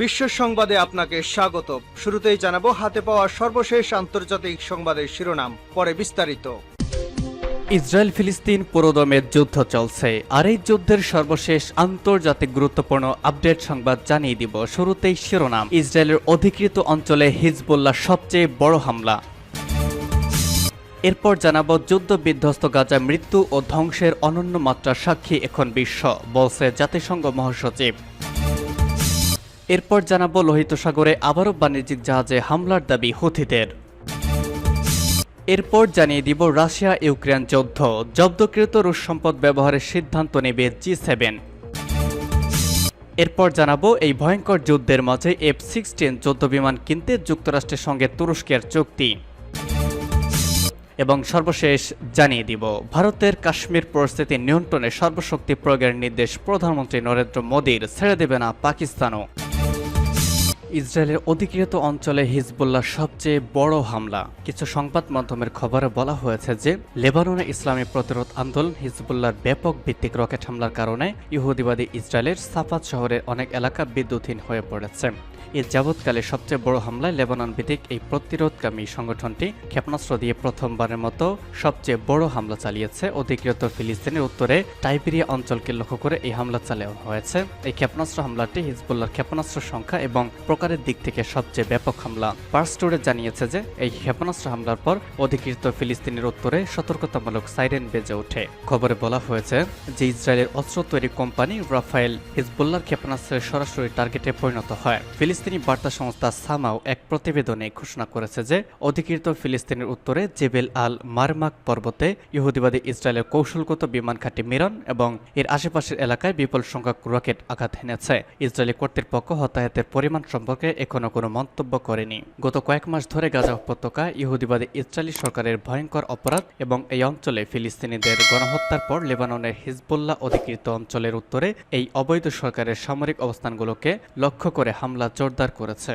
বিশ্ব সংবাদে আপনাকে স্বাগত। শুরুতেই জানাব, হাতে পাওয়া সর্বশেষ আন্তর্জাতিক সংবাদের শিরোনাম, পরে বিস্তারিত। ইসরায়েল ফিলিস্তিন পুরোদমের যুদ্ধ চলছে, আর এই যুদ্ধের সর্বশেষ আন্তর্জাতিক গুরুত্বপূর্ণ আপডেট সংবাদ জানিয়ে দিব। শুরুতেই শিরোনাম, ইসরায়েলের অধিকৃত অঞ্চলে হিজবুল্লাহ সবচেয়ে বড় হামলা। এরপর জানাব যুদ্ধ বিধ্বস্ত গাজা মৃত্যু ও ধ্বংসের অনন্য মাত্রা সাক্ষী এখন বিশ্ব, বলছে জাতিসংঘ মহাসচিব। এরপর জানাব লোহিত সাগরে আবারও বাণিজ্যিক জাহাজে হামলার দাবি হুথিদের। এরপর জানিয়ে দিব রাশিয়া ইউক্রেন যুদ্ধ। জব্দকৃত রুশ সম্পদ ব্যবহারের সিদ্ধান্ত নেবে জি সেভেন। এরপর জানাব এই ভয়ঙ্কর যুদ্ধের মাঝে এফ সিক্সটিন যুদ্ধ বিমান কিনতে যুক্তরাষ্ট্রের সঙ্গে তুরস্কের চুক্তি। এবং সর্বশেষ জানিয়ে দিব, ভারতের কাশ্মীর পরিস্থিতি নিয়ন্ত্রণে সর্বশক্তি প্রয়োগের নির্দেশ প্রধানমন্ত্রী নরেন্দ্র মোদীর, ছেড়ে দেবে না পাকিস্তানও। ইসরায়েলের অধিকৃত অঞ্চলে হিজবুল্লাহ সবচেয়ে বড় হামলা। কিছু সংবাদ মাধ্যমের খবরে বলা হয়েছে যে লেবাননে ইসলামী প্রতিরোধ আন্দোলন হিজবুল্লাহর ব্যাপক ভিত্তিক রকেট হামলার কারণে ইহুদিবাদী ইসরায়েলের সাফাত শহরের অনেক এলাকা বিদ্যুৎহীন হয়ে পড়েছে। এর যাবৎকালে সবচেয়ে বড় হামলায় লেবানন ভিত্তিক এই প্রতিরোধকামী সংগঠনটি ক্ষেপণাস্ত্র দিয়ে প্রথমবারের মতো সবচেয়ে বড় হামলা চালিয়েছে। অধিকৃত ফিলিস্তিনের উত্তরে টাইবেরিয়া অঞ্চলকে লক্ষ্য করে এই হামলা চালানো হয়েছে। এই ক্ষেপণাস্ত্র হামলাটি হিজবুল্লাহর ক্ষেপণাস্ত্র সংখ্যা এবং প্রকারের দিক থেকে সবচেয়ে ব্যাপক হামলা। পার্সটোরে জানিয়েছে যে, এই ক্ষেপণাস্ত্র হামলার পর অধিকৃত ফিলিস্তিনের উত্তরে সতর্কতামূলক সাইরেন বেজে ওঠে। খবরে বলা হয়েছে যে, ইসরায়েলের অস্ত্র তৈরি কোম্পানি রাফায়েল হিজবুল্লাহর ক্ষেপণাস্ত্রের সরাসরি টার্গেটে পরিণত হয়। ফিলিস্তিনি বার্তা সংস্থা সামাও এক প্রতিবেদনে ঘোষণা করেছে যে অধিকৃত ফিলিস্তিনের উত্তরে জেবেল আল মারমাক পর্বতে ইহুদিবাদী ইসরায়েলের কৌশলগত বিমান ঘাঁটি মিরন এবং এর আশেপাশের এলাকায় বিপুল সংখ্যক রকেট আঘাত হেনেছে। ইসরায়েলি কর্তৃপক্ষ হতাহতের পরিমাণ সম্পর্কে এখনও কোনো মন্তব্য করেনি। গত কয়েক মাস ধরে গাজা উপত্যকা ইহুদিবাদী ইসরায়েলি সরকারের ভয়ঙ্কর অপরাধ এবং এই অঞ্চলে ফিলিস্তিনিদের গণহত্যার পর লেবাননের হিজবুল্লাহ অধিকৃত অঞ্চলের উত্তরে এই অবৈধ সরকারের সামরিক অবস্থানগুলোকে লক্ষ্য করে হামলা জোরদার করেছে।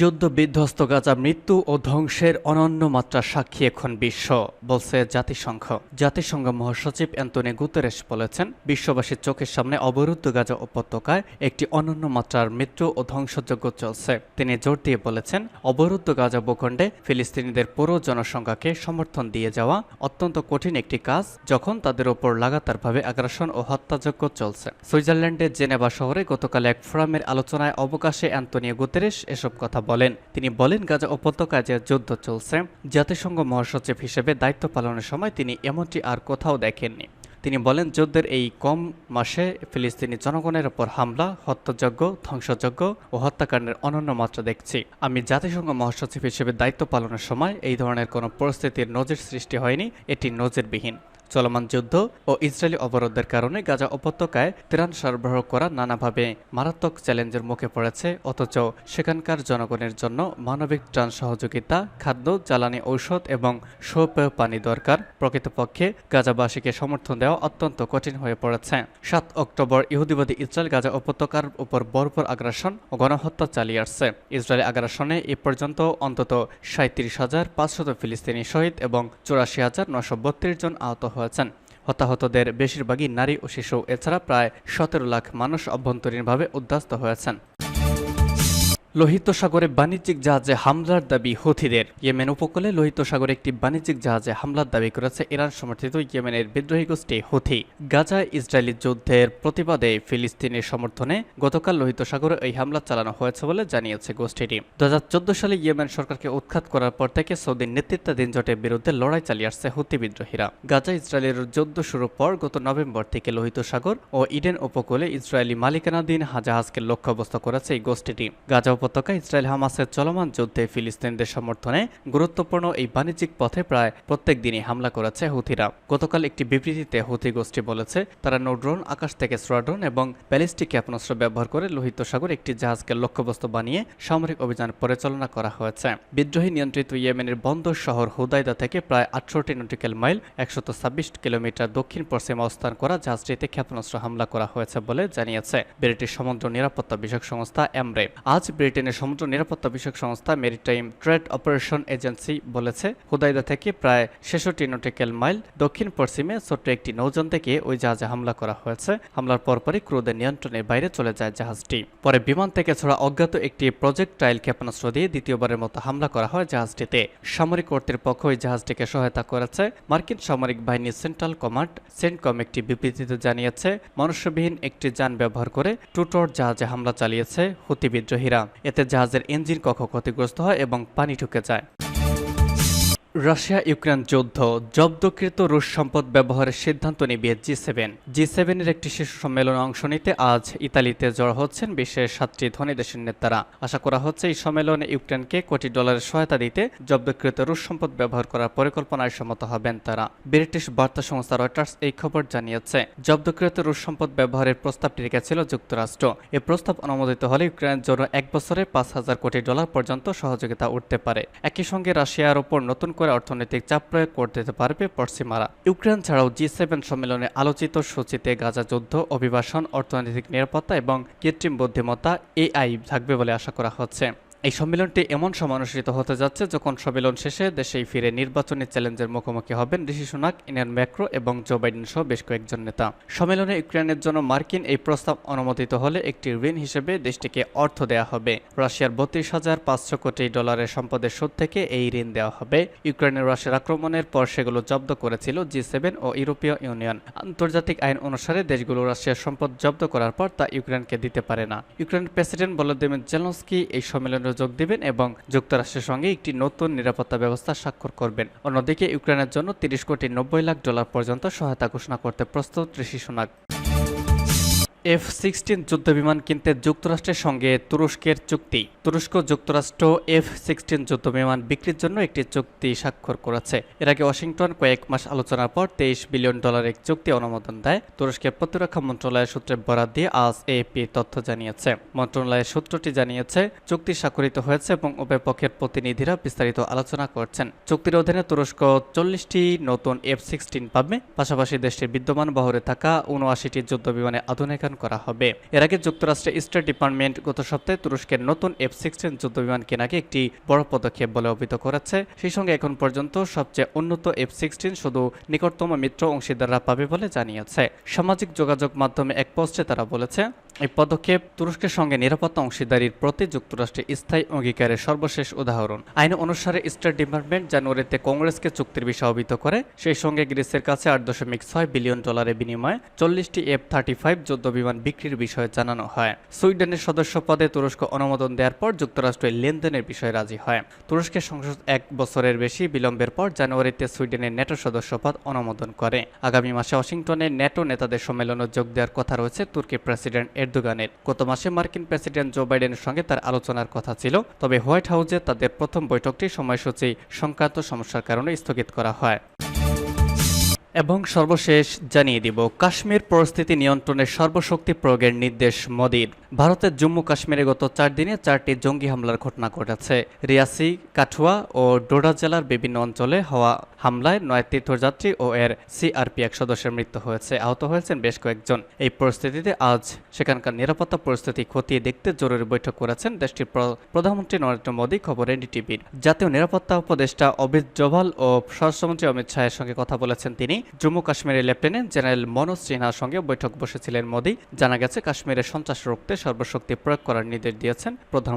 যুদ্ধ বিধ্বস্ত গাজা মৃত্যু ও ধ্বংসের অনন্য মাত্রা সাক্ষী এখন বিশ্ব, বলছে জাতিসংঘ। জাতিসংঘ মহাসচিব অ্যান্তনি গুতেরেস বলেছেন, বিশ্ববাসীর চোখের সামনে অবরুদ্ধ গাজা উপত্যকায় একটি অনন্য মাত্রার মৃত্যু ও ধ্বংসযজ্ঞ চলছে। তিনি জোর দিয়ে বলেছেন, অবরুদ্ধ গাজা ভূখণ্ডে ফিলিস্তিনিদের পুরো জনসংখ্যাকে সমর্থন দিয়ে যাওয়া অত্যন্ত কঠিন একটি কাজ, যখন তাদের ওপর লাগাতারভাবে আগ্রাসন ও হত্যাযজ্ঞ চলছে। সুইজারল্যান্ডের জেনেভা শহরে গতকাল এক ফোরামের আলোচনায় অবকাশে অ্যান্তনিও গুতেরেস এসব কথা বলেন, তিনি বলেন, গাজা উপত্যকায় যে যুদ্ধ চলছে, জাতিসংঘ মহাসচিব হিসেবে দায়িত্ব পালনের সময় তিনি এমনটি আর কোথাও দেখেননি। তিনি বলেন, যুদ্ধের এই কম মাসে ফিলিস্তিনি জনগণের ওপর হামলা, হত্যাযজ্ঞ, ধ্বংসযজ্ঞ ও হত্যাকাণ্ডের অনন্য মাত্রা দেখছি। আমি জাতিসংঘ মহাসচিব হিসেবে দায়িত্ব পালনের সময় এই ধরনের কোনো পরিস্থিতির নজির সৃষ্টি হয়নি, এটি নজিরবিহীন। চলমান যুদ্ধ ও ইসরায়েলি অবরোধের কারণে গাজা উপত্যকায় ত্রাণ সরবরাহ করা নানাভাবে মারাত্মক চ্যালেঞ্জের মুখে পড়েছে, অথচ সেখানকার জনগণের জন্য মানবিক ত্রাণ সহযোগিতা, খাদ্য, জ্বালানি ঔষধ এবং সৌপেয় পানি দরকার। প্রকৃতপক্ষে গাজাবাসীকে সমর্থন দেওয়া অত্যন্ত কঠিন হয়ে পড়েছে। সাত অক্টোবর ইহুদিবাদী ইসরায়েল গাজা উপত্যকার উপর বর্বর আগ্রাসন ও গণহত্যা চালিয়ে আসছে। ইসরায়েলি আগ্রাসনে এ পর্যন্ত অন্তত সাঁত্রিশ হাজার পাঁচশত ফিলিস্তিনি শহীদ এবং চুরাশি হাজার নশো জন আহত হয়েছেন। হতাহতদের বেশিরভাগই নারী ও শিশু এছাড়া প্রায় সতেরো লাখ মানুষ অভ্যন্তরীণভাবে উদ্বাস্ত হয়েছেন। লোহিত সাগরে বাণিজ্যিক জাহাজে হামলার দাবি হুথিদের। ইয়েমেন উপকূলে লোহিত সাগরে একটি বাণিজ্যিক জাহাজে হামলার দাবি করেছে ইরান সমর্থিত ইয়েমেনের বিদ্রোহী গোষ্ঠী হুথি। গাজা ইসরায়েলি যুদ্ধের প্রতিবাদে ফিলিস্তিনের সমর্থনে গতকাল লোহিত সাগরে এই হামলা চালানো হয়েছে বলে জানিয়েছে গোষ্ঠীটি। দু সালে ইয়েমেন সরকারকে উৎখাত করার পর থেকে সৌদির নেতৃত্বাধীন জোটের বিরুদ্ধে লড়াই চালিয়ে আসছে হুথি বিদ্রোহীরা। গাজা ইসরায়েলের যুদ্ধ শুরুর পর গত নভেম্বর থেকে লোহিত সাগর ও ইডেন উপকূলে ইসরায়েলি মালিকানাধীন জাহাজকে লক্ষ্যবস্ত করেছে এই গোষ্ঠীটি। গাজা উপত্যকা ইসরায়েল হামাসের চলমান যুদ্ধে ফিলিস্তিনদের সমর্থনে গুরুত্বপূর্ণ এই বাণিজ্যিক পথে প্রায় প্রত্যেক দিনই হামলা করেছে হুথিরা। গতকাল একটি বিবৃতিতে হুথি গোষ্ঠী বলেছে, তারা নোড্রোন, আকাশ থেকে স্কোয়াড্রন এবং ব্যালিস্টিক ক্ষেপণাস্ত্র ব্যবহার করে লোহিত সাগর একটি জাহাজকে লক্ষ্যবস্তু বানিয়ে সামরিক অভিযান পরিচালনা করা হয়েছে। বিদ্রোহী নিয়ন্ত্রিত ইয়েমেনের বন্দর শহর হুদাইদা থেকে প্রায় আটষট্টি নটিক্যাল মাইল, একশত ছাব্বিশ কিলোমিটার দক্ষিণ পশ্চিমে অবস্থান করা জাহাজটিতে ক্ষেপণাস্ত্র হামলা করা হয়েছে বলে জানিয়েছে ব্রিটিশ সমুদ্র নিরাপত্তা বিষয়ক সংস্থা এমরে। আজ ব্রিটিশ ব্রিটেনের সমুদ্র নিরাপত্তা বিষয়ক সংস্থা মেরিটাইম ট্রেড অপারেশন এজেন্সি বলেছে, হুদাইদা থেকে প্রায় ছেষট্টি নটিক্যাল মাইল দক্ষিণ পশ্চিমে ছোট্ট একটি নৌযান থেকে ওই জাহাজে হামলা করা হয়েছে। হামলার পরপরই ক্রুদের নিয়ন্ত্রণের বাইরে চলে যায় জাহাজটি। পরে বিমান থেকে ছোড়া অজ্ঞাত একটি প্রজেক্টাইল ক্ষেপণাস্ত্র দিয়ে দ্বিতীয়বারের মতো হামলা করা হয় জাহাজটিতে। সামরিক কর্তৃপক্ষ ওই জাহাজটিকে সহায়তা করেছে। মার্কিন সামরিক বাহিনী সেন্ট্রাল কমান্ড সেন্টকম একটি বিবৃতিতে জানিয়েছে, মনুষ্যবিহীন একটি যান ব্যবহার করে টুটর জাহাজে হামলা চালিয়েছে হুতি বিদ্রোহীরা। এতে জাহাজের ইঞ্জিন কক্ষ ক্ষতিগ্রস্ত হয় এবং পানি ঢুকে যায়। রাশিয়া ইউক্রেন যুদ্ধ, জব্দকৃত রুশ সম্পদ ব্যবহারের সিদ্ধান্ত নিবে জি সেভেন। জি সেভেনের একটি শীর্ষ সম্মেলনে অংশ নিতে আজ ইতালিতে জড়ো হচ্ছেন বিশ্বের সাতটি ধনী দেশের নেতারা। আশা করা হচ্ছে এই সম্মেলনে ইউক্রেনকে কোটি ডলারের সহায়তা দিতে জব্দকৃত রুশ সম্পদ ব্যবহার করার পরিকল্পনায় সম্মত হবেন তারা। ব্রিটিশ বার্তা সংস্থা রয়টার্স এই খবর জানিয়েছে, জব্দকৃত রুশ সম্পদ ব্যবহারের প্রস্তাবটি রেখেছিল যুক্তরাষ্ট্র। এই প্রস্তাব অনুমোদিত হলে ইউক্রেনের জন্য এক বছরে পাঁচ হাজার কোটি ডলার পর্যন্ত সহযোগিতা উঠতে পারে। একই সঙ্গে রাশিয়ার ওপর নতুন করে অর্থনৈতিক চাপ প্রয়োগ করতে পারবে পশ্চিমারা। ইউক্রেন ছাড়াও জি সেভেন সম্মেলনে আলোচিত সূচিতে গাজা যুদ্ধ, অভিবাসন, অর্থনৈতিক নিরাপত্তা এবং কৃত্রিম বুদ্ধিমত্তা এআই থাকবে বলে আশা করা হচ্ছে। এই সম্মেলনটি এমন সময় হতে যাচ্ছে যখন সম্মেলন শেষে দেশেই ফিরে নির্বাচনী চ্যালেঞ্জের মুখোমুখি হবেন ঋষি সুনাক ইনান ম্যাক্রো এবং জো বাইডেন সহ বেশ কয়েকজন নেতা। সম্মেলনে ইউক্রেনের জন্য মার্কিন এই প্রস্তাব অনুমোদিত হলে একটি ঋণ হিসেবে দেশটিকে অর্থ দেওয়া হবে। রাশিয়ার বত্রিশ হাজার পাঁচশো কোটি ডলারের সম্পদের সুদ থেকে এই ঋণ দেওয়া হবে। ইউক্রেনের রাশিয়ার আক্রমণের পর সেগুলো জব্দ করেছিল জি সেভেন ও ইউরোপীয় ইউনিয়ন। আন্তর্জাতিক আইন অনুসারে দেশগুলো রাশিয়ার সম্পদ জব্দ করার পর তা ইউক্রেনকে দিতে পারে না। ইউক্রেনের প্রেসিডেন্ট ভলোদিমির জেলনস্কি এই সম্মেলনে যোগ দেবেন এবং যুক্তরাষ্ট্রের সঙ্গে একটি নতুন নিরাপত্তা ব্যবস্থা স্বাক্ষর করবেন। অন্যদিকে ইউক্রেনের জন্য তিরিশ কোটি নব্বই লাখ ডলার পর্যন্ত সহায়তা ঘোষণা করতে প্রস্তুত ঋষি সুনাক। এফ সিক্সটিন যুদ্ধবিমান কিনতে যুক্তরাষ্ট্রের সঙ্গে তুরস্কের চুক্তি। তুরস্ক যুক্তরাষ্ট্র এফ সিক্সটিন যুদ্ধবিমান বিক্রির জন্য একটি চুক্তি স্বাক্ষর করেছে। এর আগে ওয়াশিংটন কয়েক মাস আলোচনার পর তেইশ বিলিয়ন ডলার এক চুক্তি অনুমোদন দেয়। তুরস্কের প্রতিরক্ষা মন্ত্রণালয়ের সূত্রে বরাদ দিয়ে আজ এপি তথ্য জানিয়েছে। মন্ত্রণালয়ের সূত্রটি জানিয়েছে, চুক্তি স্বাক্ষরিত হয়েছে এবং উভয় পক্ষের প্রতিনিধিরা বিস্তারিত আলোচনা করছেন। চুক্তির অধীনে তুরস্ক চল্লিশটি নতুন এফ সিক্সটিন পাবে। পাশাপাশি দেশটির বিদ্যমান বহরে থাকা উনআশিটি যুদ্ধবিমানে আধুনিকায়ন করা হবে। এর আগে যুক্তরাষ্ট্রের স্টেট ডিপার্টমেন্ট গত সপ্তাহে তুরস্কের নতুন এফ সিক্সটিন যুদ্ধবিমান কেনাকে একটি বড় পদক্ষেপ বলে অভিহিত করেছে। সেই সঙ্গে এখন পর্যন্ত সবচেয়ে উন্নত এফ সিক্সটিন শুধু নিকটতম মিত্র অংশীদাররা পাবে বলে জানিয়েছে। সামাজিক যোগাযোগ মাধ্যমে এক পোস্টে তারা বলেছে এই পদক্ষেপ তুরস্কের সঙ্গে নিরাপত্তা অংশীদারির প্রতি যুক্তরাষ্ট্রের স্থায়ী অঙ্গীকারের সর্বশেষ উদাহরণ। আইন অনুসারে স্টেট ডিপার্টমেন্ট জানুয়ারিতে কংগ্রেসকে চুক্তির বিষয়ে অবহিত করে, সেই সঙ্গে গ্রিসের কাছে আট দশমিক ছয় বিলিয়ন ডলারের বিনিময়ে চল্লিশটি এফ থার্টি ফাইভ যুদ্ধ বিমান বিক্রির বিষয়ে জানানো হয়। সুইডেনের সদস্য পদে তুরস্ক অনুমোদন দেওয়ার পর যুক্তরাষ্ট্রের লেনদেনের বিষয়ে রাজি হয়। তুরস্কের সংসদ এক বছরের বেশি বিলম্বের পর জানুয়ারিতে সুইডেনের ন্যাটো সদস্যপদ অনুমোদন করে। আগামী মাসে ওয়াশিংটনে ন্যাটো নেতাদের সম্মেলনে যোগ দেওয়ার কথা রয়েছে তুর্কি প্রেসিডেন্ট এরদোগানের গত মাসে মার্কিন প্রেসিডেন্ট জো বাইডেনের সঙ্গে তার আলোচনার কথা ছিল। তবে হোয়াইট হাউসে তাদের প্রথম বৈঠকটি সময়সূচি সংক্রান্ত সমস্যার কারণে স্থগিত করা হয়। এবং সর্বশেষ জানিয়ে দিব, কাশ্মীর পরিস্থিতি নিয়ন্ত্রণে সর্বশক্তি প্রয়োগের নির্দেশ মোদির। ভারতের জম্মু কাশ্মীরে গত চার দিনে চারটি জঙ্গি হামলার ঘটনা ঘটেছে। রিয়াসি, কাঠুয়া ও ডোডা জেলার বিভিন্ন অঞ্চলে হওয়া হামলায় নয় তীর্থযাত্রী ও এর সিআরপি এক সদস্যের মৃত্যু হয়েছে, আহত হয়েছেন বেশ কয়েকজন। এই পরিস্থিতিতে আজ সেখানকার নিরাপত্তা পরিস্থিতি খতিয়ে দেখতে জরুরি বৈঠক করেছেন দেশটির প্রধানমন্ত্রী নরেন্দ্র মোদী, খবর এনডিটিভির। জাতীয় নিরাপত্তা উপদেষ্টা অভিত জোভাল ও স্বরাষ্ট্রমন্ত্রী অমিত শাহের সঙ্গে কথা বলেছেন তিনি। জম্মু কাশ্মীরের লেফটেন্যান্ট জেনারেল মনোজ সিনহার সঙ্গে বৈঠক বসেছিলেন মোদী। জানা গেছে, কাশ্মীরে সন্ত্রাস রুখতে সর্বশক্তি প্রয়োগ করার নির্দেশ দিয়েছেন প্রধান